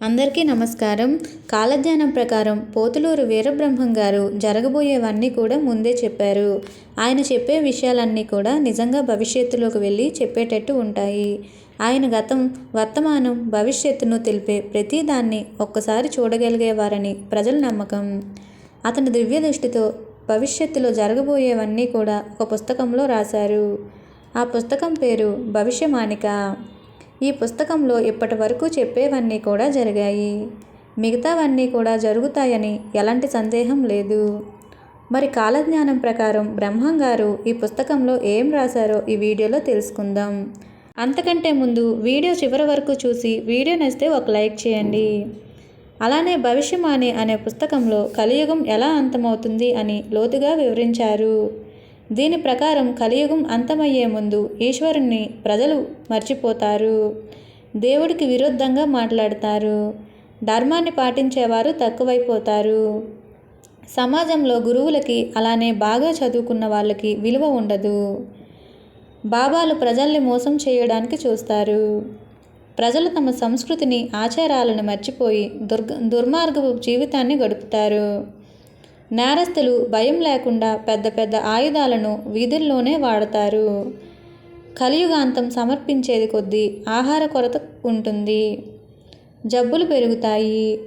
అందరికీ నమస్కారం. కాలజ్ఞానం ప్రకారం పోతులూరు వీరబ్రహ్మం గారు జరగబోయేవన్నీ కూడా ముందే చెప్పారు. ఆయన చెప్పే విషయాలన్నీ కూడా నిజంగా భవిష్యత్తులోకి వెళ్ళి చెప్పేటట్టు ఉంటాయి. ఆయన గతం వర్తమానం భవిష్యత్తును తెలిపే ప్రతిదాన్ని ఒక్కసారి చూడగలిగేవారని ప్రజల నమ్మకం. అతని దివ్య దృష్టితో భవిష్యత్తులో జరగబోయేవన్నీ కూడా ఒక పుస్తకంలో రాశారు. ఆ పుస్తకం పేరు భవిష్యమానిక. ఈ పుస్తకంలో ఇప్పటి వరకు చెప్పేవన్నీ కూడా జరిగాయి. మిగతావన్నీ కూడా జరుగుతాయని ఎలాంటి సందేహం లేదు. మరి కాలజ్ఞానం ప్రకారం బ్రహ్మం గారు ఈ పుస్తకంలో ఏం రాశారో ఈ వీడియోలో తెలుసుకుందాం. అంతకంటే ముందు వీడియో చివరి వరకు చూసి వీడియో నచ్చితే ఒక లైక్ చేయండి. అలానే భవిష్యమాని అనే పుస్తకంలో కలియుగం ఎలా అంతమవుతుంది అని లోతుగా వివరించారు. దీని ప్రకారం కలియుగం అంతమయ్యే ముందు ఈశ్వరుణ్ణి ప్రజలు మర్చిపోతారు. దేవుడికి విరుద్ధంగా మాట్లాడతారు. ధర్మాన్ని పాటించేవారు తక్కువైపోతారు. సమాజంలో గురువులకి అలానే బాగా చదువుకున్న వాళ్ళకి విలువ ఉండదు. బాబాలు ప్రజల్ని మోసం చేయడానికి చూస్తారు. ప్రజలు తమ సంస్కృతిని ఆచారాలను మర్చిపోయి దుర్గ దుర్మార్గపు జీవితాన్ని గడుపుతారు. నేరస్తులు భయం లేకుండా పెద్ద పెద్ద ఆయుధాలను వీధుల్లోనే వాడతారు. కలియుగాంతం సమర్పించేది కొద్దీ ఆహార కొరత ఉంటుంది. జబ్బులు పెరుగుతాయి.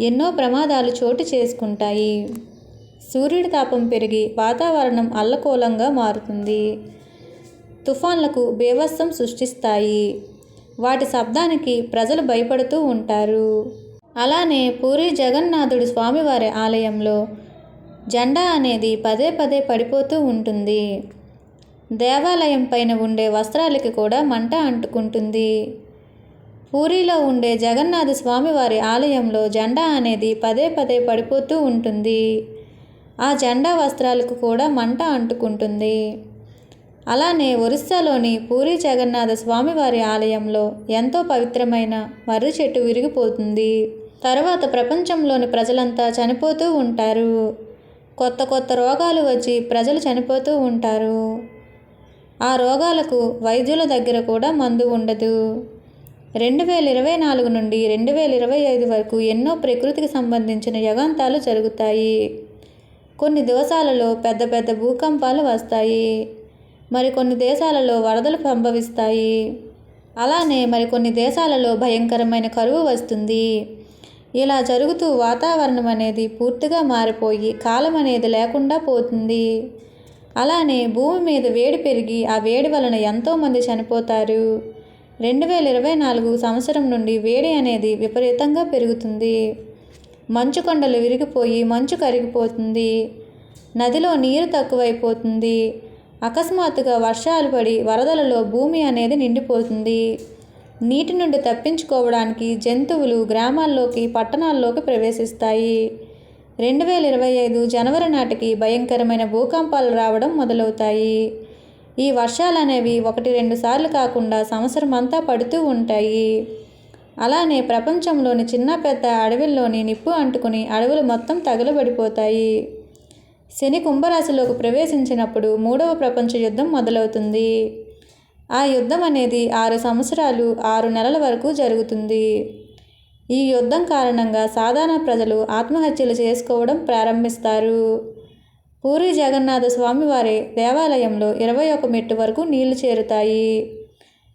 ఎన్నో ప్రమాదాలు చోటు చేసుకుంటాయి. సూర్యుడి తాపం పెరిగి వాతావరణం అల్లకూలంగా మారుతుంది. తుఫాన్లకు బేవస్సం సృష్టిస్తాయి. వాటి శబ్దానికి ప్రజలు భయపడుతూ ఉంటారు. అలానే పూరి జగన్నాథుడు స్వామివారి ఆలయంలో జెండా అనేది పదే పదే పడిపోతూ ఉంటుంది. దేవాలయం పైన ఉండే వస్త్రాలకి కూడా మంట అంటుకుంటుంది. పూరిలో ఉండే జగన్నాథ స్వామివారి ఆలయంలో జెండా అనేది పదే పదే పడిపోతూ ఉంటుంది. ఆ జెండా వస్త్రాలకు కూడా మంట అంటుకుంటుంది. అలానే ఒరిస్సాలోని పూరి జగన్నాథ స్వామివారి ఆలయంలో ఎంతో పవిత్రమైన మర్రి చెట్టు విరిగిపోతుంది. తర్వాత ప్రపంచంలోని ప్రజలంతా చనిపోతూ ఉంటారు. కొత్త కొత్త రోగాలు వచ్చి ప్రజలు చనిపోతూ ఉంటారు. ఆ రోగాలకు వైద్యుల దగ్గర కూడా మందు ఉండదు. రెండు వేల ఇరవై నాలుగు నుండి రెండు వేల ఇరవై ఐదు వరకు ఎన్నో ప్రకృతికి సంబంధించిన యగాంతాలు జరుగుతాయి. కొన్ని దేశాలలో పెద్ద పెద్ద భూకంపాలు వస్తాయి. మరికొన్ని దేశాలలో వరదలు సంభవిస్తాయి. అలానే మరికొన్ని దేశాలలో భయంకరమైన కరువు వస్తుంది. ఇలా జరుగుతూ వాతావరణం అనేది పూర్తిగా మారిపోయి కాలం అనేది లేకుండా పోతుంది. అలానే భూమి మీద వేడి పెరిగి ఆ వేడి వలన ఎంతోమంది చనిపోతారు. రెండు వేల ఇరవై నాలుగు సంవత్సరం నుండి వేడి అనేది విపరీతంగా పెరుగుతుంది. మంచు కొండలు విరిగిపోయి మంచు కరిగిపోతుంది. నదిలో నీరు తక్కువైపోతుంది. అకస్మాత్తుగా వర్షాలు పడి వరదలలో భూమి అనేది నిండిపోతుంది. నీటి నుండి తప్పించుకోవడానికి జంతువులు గ్రామాల్లోకి పట్టణాల్లోకి ప్రవేశిస్తాయి. రెండు వేల ఇరవై ఐదు జనవరి నాటికి భయంకరమైన భూకంపాలు రావడం మొదలవుతాయి. ఈ వర్షాలు అనేవి ఒకటి రెండు సార్లు కాకుండా సంవత్సరం అంతా పడుతూ ఉంటాయి. అలానే ప్రపంచంలోని చిన్న పెద్ద అడవుల్లోని నిప్పు అంటుకుని అడవులు మొత్తం తగలబడిపోతాయి. శని కుంభరాశిలోకి ప్రవేశించినప్పుడు మూడవ ప్రపంచ యుద్ధం మొదలవుతుంది. ఆ యుద్ధం అనేది ఆరు సంవత్సరాలు ఆరు నెలల వరకు జరుగుతుంది. ఈ యుద్ధం కారణంగా సాధారణ ప్రజలు ఆత్మహత్యలు చేసుకోవడం ప్రారంభిస్తారు. పూరి జగన్నాథ స్వామివారి దేవాలయంలో ఇరవై ఒక మెట్టు వరకు నీళ్ళు చేరుతాయి.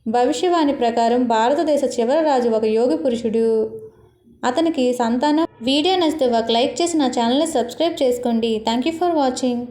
భవిష్యవాణి ప్రకారం భారతదేశ చివరి రాజు ఒక యోగి పురుషుడు. అతనికి సంతానం. వీడియో నచ్చితే ఒక లైక్ చేసి నా ఛానల్ని సబ్స్క్రైబ్ చేసుకోండి. Thank you for watching.